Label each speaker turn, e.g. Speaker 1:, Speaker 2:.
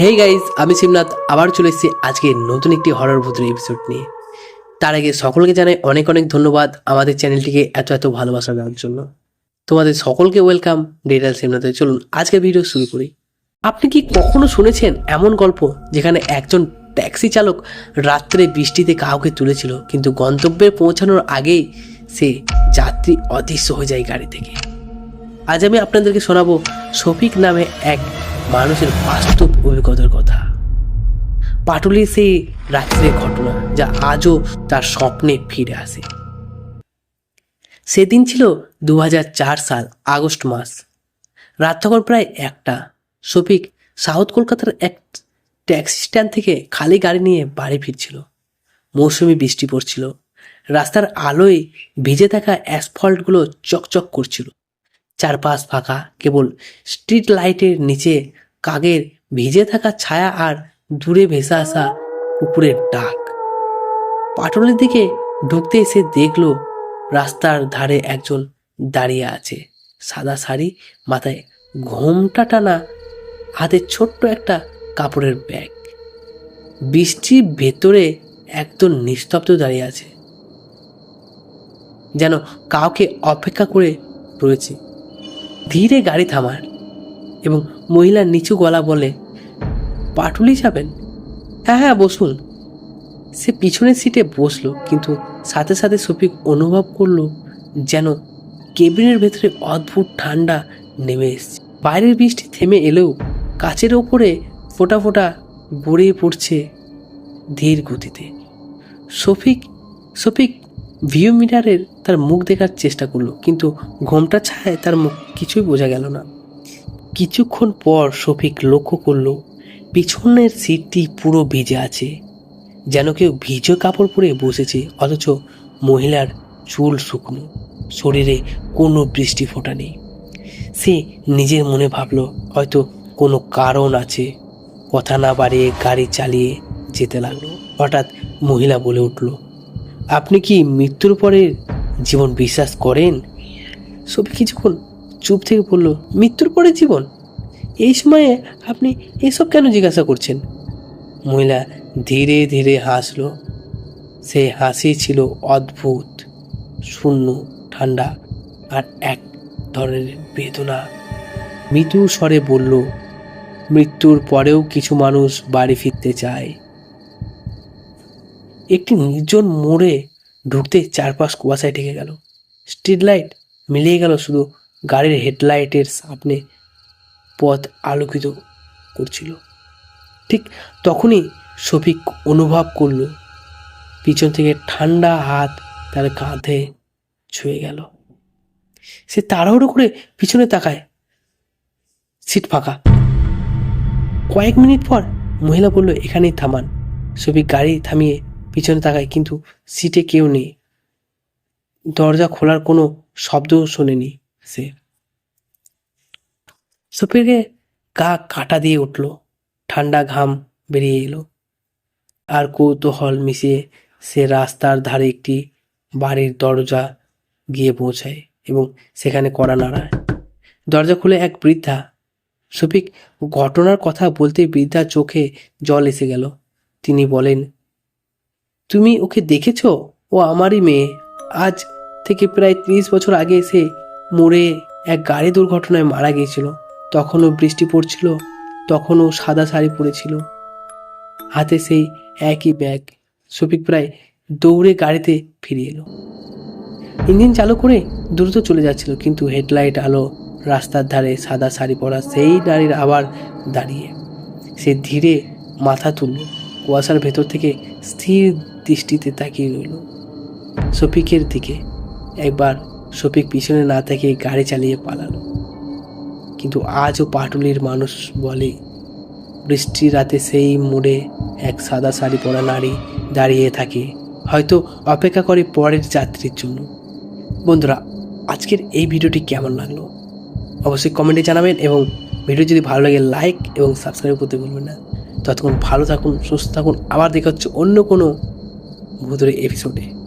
Speaker 1: Hey guys আমি শিবনাথ আবার চলে এসেছি আজকে নতুন একটি হরর ভূতের এপিসোড নিয়ে। তার আগে সকলকে জানাই অনেক অনেক ধন্যবাদ আমাদের চ্যানেলটিকে এত এত ভালোবাসা দেওয়ার জন্য। তোমাদের সকলকে ওয়েলকাম ডেটাল শিবনাথে চলুন, আজকের ভিডিও শুরু করি। আপনি কি কখনো শুনেছেন এমন গল্প যেখানে একজন ট্যাক্সি চালক রাত্রে বৃষ্টিতে কাউকে তুলেছিল, কিন্তু গন্তব্যে পৌঁছানোর আগেই সে যাত্রী অদৃশ্য হয়ে যায় গাড়ি থেকে? আজ আমি আপনাদেরকে শোনাবো শফিক নামে এক মানুষের বাস্তব অভিজ্ঞতার কথা। পাটুলির সেই রাত্রের ঘটনা যা আজও তার স্বপ্নে ফিরে আসে। সেদিন ছিল দুহাজার চার সাল, আগস্ট মাস। রাত তখন প্রায় একটা। শফিক সাউথ কলকাতার এক ট্যাক্সি স্ট্যান্ড থেকে খালি গাড়ি নিয়ে বাড়ি ফিরছিল। মৌসুমি বৃষ্টি পড়ছিল। রাস্তার আলোয় ভিজে থাকা অ্যাসফল্টগুলো চকচক করছিল। চারপাশ ফাঁকা, কেবল স্ট্রিট লাইটের নিচে কাগের ভিজে থাকা ছায়া আর দূরে ভেসে আসা কুকুরের ডাক। পাটনের দিকে ঢুকতে এসে দেখল, রাস্তার ধারে একজন দাঁড়িয়ে আছে। সাদা শাড়ি, মাথায় ঘোমটা টানা, হাতে ছোট্ট একটা কাপড়ের ব্যাগ। বৃষ্টির ভেতরে একদম নিস্তব্ধ দাঁড়িয়ে আছে। যেন কাউকে অপেক্ষা করে রয়েছে। ধীরে গাড়ি থামার এবং মহিলার নিচু গলা বলে পাটুলি যাবেন? হ্যাঁ হ্যাঁ বসুন। সে পিছনের সিটে বসল, কিন্তু সাথে সাথে শফিক অনুভব করল যেন কেবিনের ভেতরে অদ্ভুত ঠান্ডা নেমে এসছে। বাইরের বৃষ্টি থেমে এলেও কাচের ওপরে ফোটা ফোটা গড়িয়ে পড়ছে ধীর গতিতে। শফিক শফিক ভিউ মিটারের তার মুখ দেখার চেষ্টা করল, কিন্তু ঘোমটা ছায় তার মুখ কিছুই বোঝা গেল না। কিছুক্ষণ পর শফিক লক্ষ্য করল পিছনের সিটটি পুরো ভিজে আছে। যেন কেউ ভিজে কাপড় পরে বসেছে, অথচ মহিলার চুল শুকনো। শরীরে কোনো বৃষ্টি ফোঁটা নেই। সে নিজের মনে ভাবল, হয়তো কোনো কারণ আছে। কথা না বাড়িয়ে গাড়ি চালিয়ে যেতে লাগল। হঠাৎ মহিলা বলে উঠল, আপনি কি মৃত্যুর পরে জীবন বিশ্বাস করেন? সবই কিছুক্ষণ চুপ থেকে বলল, মৃত্যুর পরে জীবন? এই সময়ে আপনি এসব কেন জিজ্ঞাসা করছেন? মহিলা ধীরে ধীরে হাসলো। সেই হাসি ছিল অদ্ভুত, শূন্য, ঠান্ডা আর এক ধরনের বেদনা। মৃদু স্বরে বলল, মৃত্যুর পরেও কিছু মানুষ বাড়ি ফিরতে চায়। একটি নির্জন মোড়ে ঢুকতে চারপাশ কুয়াশায় ঢেকে গেল। স্ট্রিট লাইট মিলিয়ে গেল শুধু গাড়ির হেডলাইটের সামনে পথ আলোকিত করছিল। ঠিক তখনই শফিক অনুভব করল, পিছন থেকে ঠান্ডা হাত তার কাঁধে ছুঁয়ে গেল। সে তাড়াহুড়ো করে পিছনে তাকায়। সিট ফাঁকা। কয়েক মিনিট পর মহিলা বলল, এখানেই থামান। শফিক গাড়ি থামিয়ে পিছনে তাকায়, কিন্তু সিটে কেউ নেই। দরজা খোলার কোনো শব্দও শোনেনি সে। শফিকে গা কাটা দিয়ে উঠল। ঠান্ডা ঘাম বেরিয়ে এলো। আর কৌতূহল মিশিয়ে সে রাস্তার ধারে একটি বাড়ির দরজা গিয়ে পৌঁছায় এবং সেখানে কড়া নাড়ায়। দরজা খুলে এক বৃদ্ধা। শফিক ঘটনার কথা বলতে বৃদ্ধার চোখে জল এসে গেল। তিনি বলেন, তুমি ওকে দেখেছ? ও আমারই মেয়ে। আজ থেকে প্রায় ত্রিশ বছর আগে এসে মোড়ে এক গাড়ি দুর্ঘটনায় মারা গিয়েছিল। তখনও বৃষ্টি পড়ছিল, তখনও সাদা শাড়ি পরেছিল। হাতে সেই একই ব্যাগ। শফিক প্রায় দৌড়ে গাড়িতে ফিরে এলো। ইঞ্জিন চালু করে দ্রুত চলে যাচ্ছিল, কিন্তু হেডলাইট আলো রাস্তার ধারে সাদা শাড়ি পরা সেই নারীর আবার দাঁড়িয়ে। সে ধীরে মাথা তুলল, কুয়াশার ভেতর থেকে স্থির দৃষ্টিতে তাকিয়ে রইল। শফিকের দিকে একবার শফিক পিছনে না থেকে গাড়ি চালিয়ে পালালো। কিন্তু আজও পাটুলির মানুষ বলে বৃষ্টি রাতে সেই মোড়ে এক সাদা শাড়ি পরা নারী দাঁড়িয়ে থাকে। হয়তো অপেক্ষা করে পরের যাত্রীর জন্য। বন্ধুরা, আজকের এই ভিডিওটি কেমন লাগল? অবশ্যই কমেন্টে জানাবেন এবং ভিডিও যদি ভালো লাগে, লাইক এবং সাবস্ক্রাইব করতে ভুলবেন না। ততক্ষণ ভালো থাকুন, সুস্থ থাকুন। আবার দেখা হচ্ছে অন্য কোনো ভূতের এপিসোডে